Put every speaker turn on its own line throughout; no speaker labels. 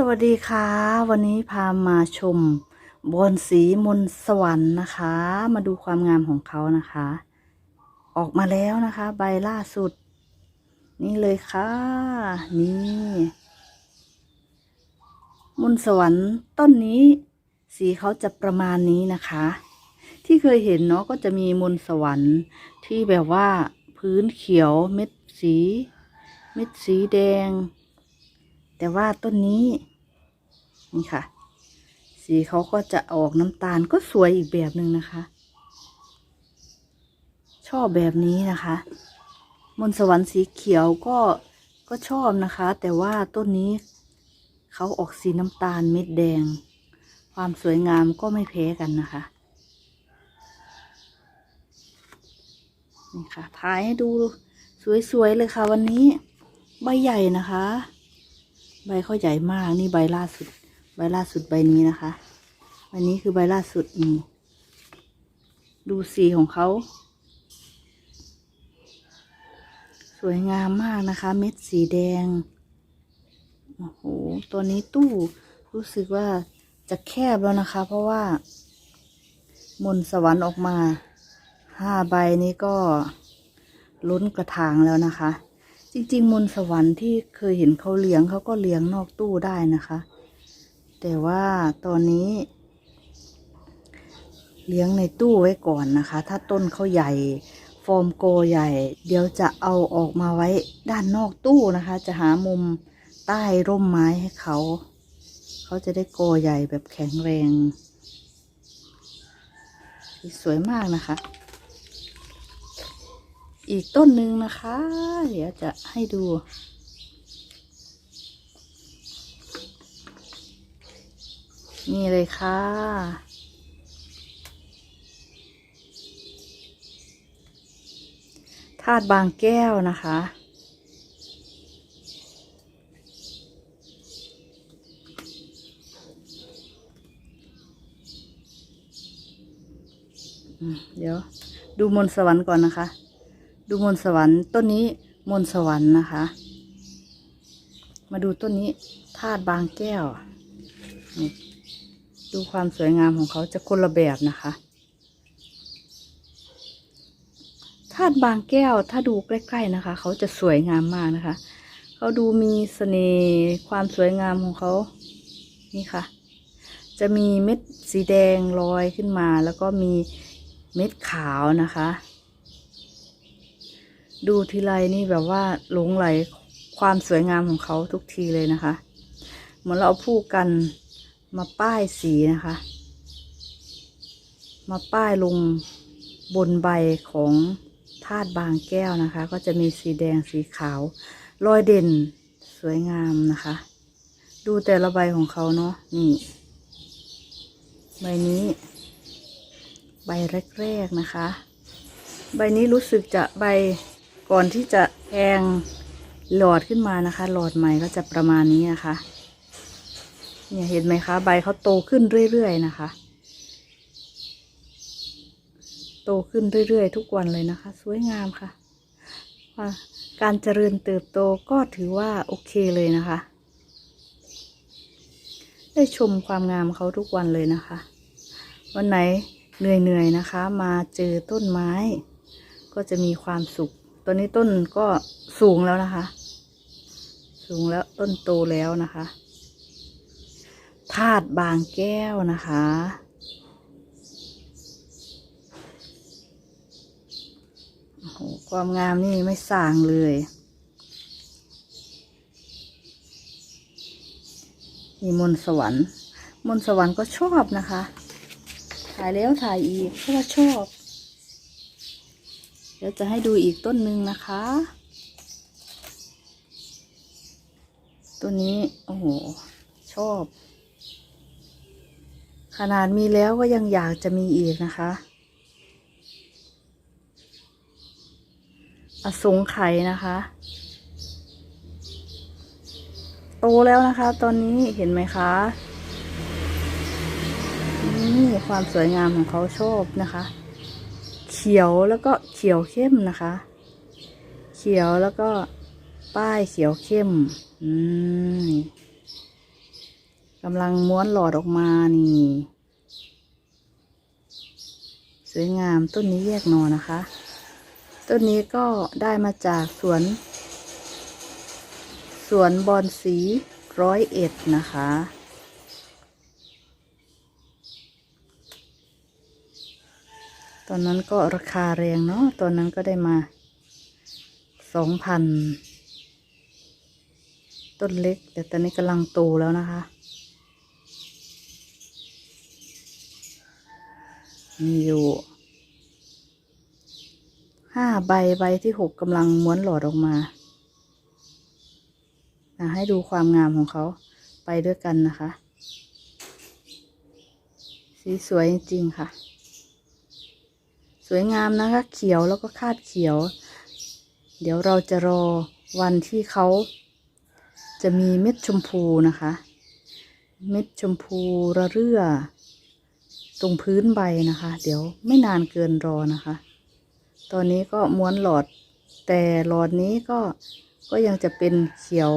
สวัสดีค่ะ วันนี้พามาชมบอนสีมนสวรรค์นะคะ มาดูความงามของเขานะคะ ออกมาแล้วนะคะ ใบล่าสุด นี่เลยค่ะ นี่มนสวรรค์ต้นนี้ สีเขาจะประมาณนี้นะคะ ที่เคยเห็นเนาะก็จะมีมนสวรรค์ที่แบบว่าพื้นเขียวเม็ดสี เม็ดสีแดง แต่ว่าต้นนี้ นี่ค่ะ สีเขาก็จะออกน้ำตาลก็สวยอีกแบบหนึ่งนะคะ ชอบแบบนี้นะคะ มนสวรรค์สีเขียวก็ก็ชอบนะคะ แต่ว่าต้นนี้เขาออกสีน้ำตาลเม็ดแดง ความสวยงามก็ไม่แพ้กันนะคะนี่ค่ะถ่ายให้ดูสวยๆเลยค่ะวันนี้ ใบใหญ่นะคะ ใบเขาใหญ่มากนี่ใบล่าสุด ใบล่าสุดใบนี้นะคะใบนี้คือใบล่าสุดนี่ดูสีของเขา สวยงามมากนะคะ เม็ดสีแดงโอ้โหตัวนี้ตู้รู้สึกว่าจะแคบแล้วนะคะ เพราะว่า มนสวรรค์ออกมาห้าใบนี้ก็ล้นกระถางแล้วนะคะ ริงๆ มนสวรรค์ที่เคยเห็นเขาเลี้ยงเขาก็เลี้ยงนอกตู้ได้นะคะ แต่ว่าตอนนี้ เลี้ยงในตู้ไว้ก่อนนะคะ ถ้าต้นเขาใหญ่ ฟอร์มโกใหญ่ เดี๋ยวจะเอาออกมาไว้ด้านนอกตู้นะคะ จะหามุมใต้ร่มไม้ให้เขา เขาจะได้โกใหญ่แบบแข็งแรง สวยมากนะคะ อีกต้นหนึ่งนะคะ เดี๋ยวจะให้ดู นี่เลยค่ะ ธาตุบางแก้วนะคะ เดี๋ยวดูมนต์สวรรค์ก่อนนะคะ ดูมนสวรรค์ต้นนี้มนสวรรค์นะคะ มาดูต้นนี้ธาตุบางแก้ว ดูความสวยงามของเขาจะคนละแบบนะคะธาตุบางแก้วถ้าดูใกล้ ๆนะคะ เขาจะสวยงามมากนะคะ เขาดูมีเสน่ห์ความสวยงามของเขานี่ค่ะ จะมีเม็ดสีแดงลอยขึ้นมา แล้วก็มีเม็ดขาวนะคะ ดูทีไรนี่แบบว่าหลงไหลความสวยงามของเขาทุกทีเลยนะคะ เหมือนเราเอาผู้กันมาป้ายสีนะคะ มาป้ายลงบนใบของธาตุบางแก้วนะคะ ก็จะมีสีแดงสีขาวรอยเด่นสวยงามนะคะ ดูแต่ละใบของเขาเนาะนี่ใบนี้ ใบแรกๆนะคะ ใบนี้รู้สึกจะใบ ก่อนที่จะแทงหลอดขึ้นมานะคะ หลอดใหม่ก็จะประมาณนี้นะคะเนี่ยเห็นไหมคะ ใบเขาโตขึ้นเรื่อยๆนะคะ โตขึ้นเรื่อยๆ ทุกวันเลยนะคะ สวยงามค่ะว่าการเจริญเติบโตก็ถือว่าโอเคเลยนะคะ ได้ชมความงามเขาทุกวันเลยนะคะ วันไหนเหนื่อยๆนะคะ มาเจอต้นไม้ ก็จะมีความสุข ตัวนี้ต้นก็สูงแล้วนะคะ สูงแล้วต้นโตแล้วนะคะธาตุบางแก้วนะคะ โอ้โห ความงามนี่ไม่ส่างเลย มีมนสวรรค์ มนสวรรค์ก็ชอบนะคะ ถ่ายแล้วถ่ายอีกเพราะว่าชอบ เดี๋ยวจะให้ดูอีกต้นหนึ่งนะคะ ตัวนี้โอ้โหชอบ ขนาดมีแล้วก็ยังอยากจะมีอีกนะคะ อสงไขยนะคะ โตแล้วนะคะ ตอนนี้เห็นไหมคะนี่ความสวยงามของเขาชอบนะคะ เขียวแล้วก็เขียวเข้มนะคะ เขียวแล้วก็ป้ายเขียวเข้ม อืมกำลังม้วนหลอดออกมานี่ สวยงามต้นนี้แยกนอนะคะ ต้นนี้ก็ได้มาจากสวน สวนบอนสีร้อยเอ็ดนะคะ ตอนนั้นก็ราคาแรงเนาะตอนนั้นก็ได้มาสองพันต้นเล็ก แต่ตอนนี้กำลังโตแล้วนะคะ มีอยู่ห้าใบใบที่หกกำลังม้วนหลอดออกมาอะให้ดูความงามของเขาไปด้วยกันนะคะ สีสวยจริงๆค่ะ สวยงามนะคะเขียวแล้วก็คาดเขียว เดี๋ยวเราจะรอวันที่เขาจะมีเม็ดชมพูนะคะ เม็ดชมพูระเรื่อ ตรงพื้นใบนะคะ เดี๋ยวไม่นานเกินรอนะคะ ตอนนี้ก็ม้วนหลอดแต่หลอดนี้ก็ก็ยังจะเป็นเขียว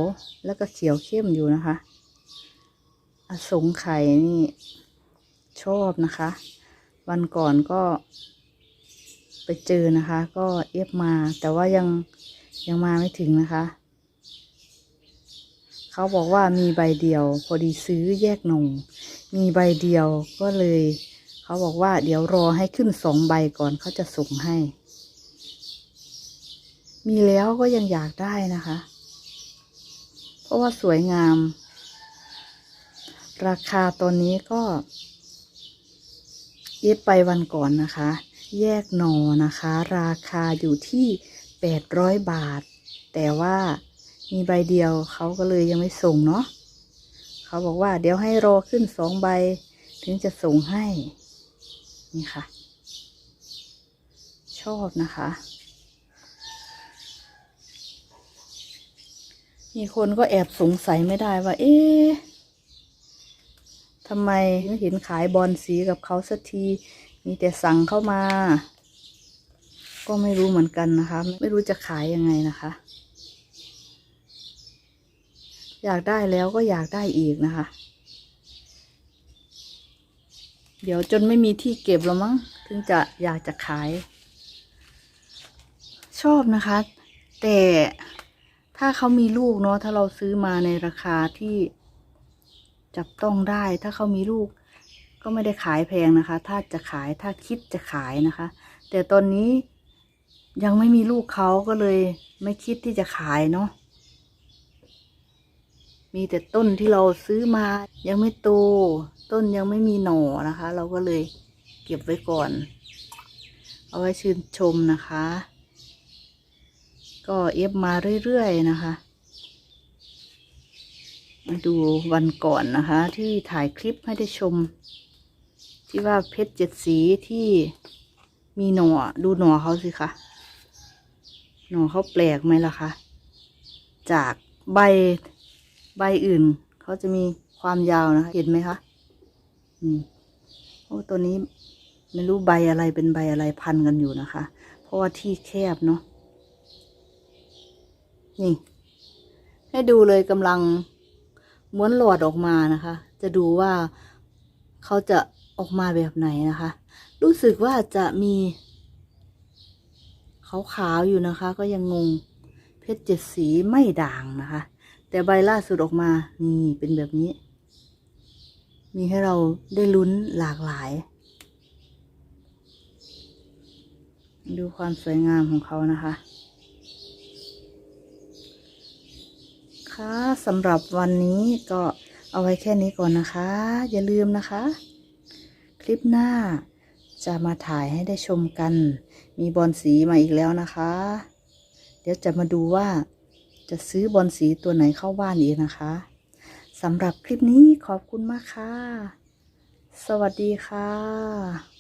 แล้วก็เขียวเข้มอยู่นะคะ อสงไข่นี่ชอบนะคะ วันก่อนก็ ไปเจอนะคะ ก็เอฟมา แต่ว่ายังยังมาไม่ถึงนะคะ เขาบอกว่ามีใบเดียว พอดีซื้อแยกหนงมีใบเดียวก็เลย เขาบอกว่าเดี๋ยวรอให้ขึ้นสองใบก่อนเขาจะส่งให้ มีแล้วก็ยังอยากได้นะคะ เพราะว่าสวยงาม ราคาตอนนี้ก็เย็บไปวันก่อนนะคะ แยกหนอนะคะ ราคาอยู่ที่แปดร้อยบาท แต่ว่ามีใบเดียวเขาก็เลยยังไม่ส่งเนาะเขาบอกว่าเดี๋ยวให้รอขึ้นสองใบ ถึงจะส่งให้ นี่ค่ะ ชอบนะคะ มีคนก็แอบสงสัยไม่ได้ว่า เอ๊ะทำไมเห็นขายบอลสีกับเขาสักที มีแต่สั่งเข้ามา ก็ไม่รู้เหมือนกันนะคะ ไม่รู้จะขายยังไงนะคะ อยากได้แล้วก็อยากได้อีกนะคะ เดี๋ยวจนไม่มีที่เก็บแล้วมั้ง ถึงจะอยากจะขาย ชอบนะคะ แต่ถ้าเขามีลูกเนาะถ้าเราซื้อมาในราคาที่จับต้องได้ ถ้าเขามีลูก ก็ไม่ได้ขายแพงนะคะ ถ้าจะขายถ้าคิดจะขายนะคะ แต่ตอนนี้ยังไม่มีลูกเขาก็เลยไม่คิดที่จะขายเนาะมีแต่ต้นที่เราซื้อมา ยังไม่โต ต้นยังไม่มีหน่อนะคะ เราก็เลยเก็บไว้ก่อน เอาไว้ชื่นชมนะคะ ก็เอฟมาเรื่อยๆนะคะมาดูวันก่อนนะคะ ที่ถ่ายคลิปให้ได้ชม ที่ว่าเพชรเจ็ดสีที่มีหนอดูหนอเขาสิคะหนอเขาแปลกไหมล่ะคะ จากใบใบอื่น เขาจะมีความยาวนะคะ เห็นไหมคะ อืมโอ้ตัวนี้ไม่รู้ใบอะไรเป็นใบอะไรพันกันอยู่นะคะ เพราะว่าที่แคบเนาะนี่ ให้ดูเลยกำลังม้วนหลอดออกมานะคะ จะดูว่าเขาจะ ออกมาแบบไหนนะคะ รู้สึกว่าจะมีขาวๆอยู่นะคะ ก็ยังงงเพชรเจ็ดสีไม่ด่างนะคะ แต่ใบล่าสุดออกมานี่เป็นแบบนี้ มีให้เราได้ลุ้นหลากหลาย ดูความสวยงามของเขานะคะค่ะสำหรับวันนี้ก็เอาไว้แค่นี้ก่อนนะคะ อย่าลืมนะคะ คลิปหน้า จะมาถ่ายให้ได้ชมกัน มีบอลสีมาอีกแล้วนะคะ เดี๋ยวจะมาดูว่า จะซื้อบอลสีตัวไหนเข้าบ้านอีกนะคะสำหรับคลิปนี้ขอบคุณมากค่ะ สวัสดีค่ะ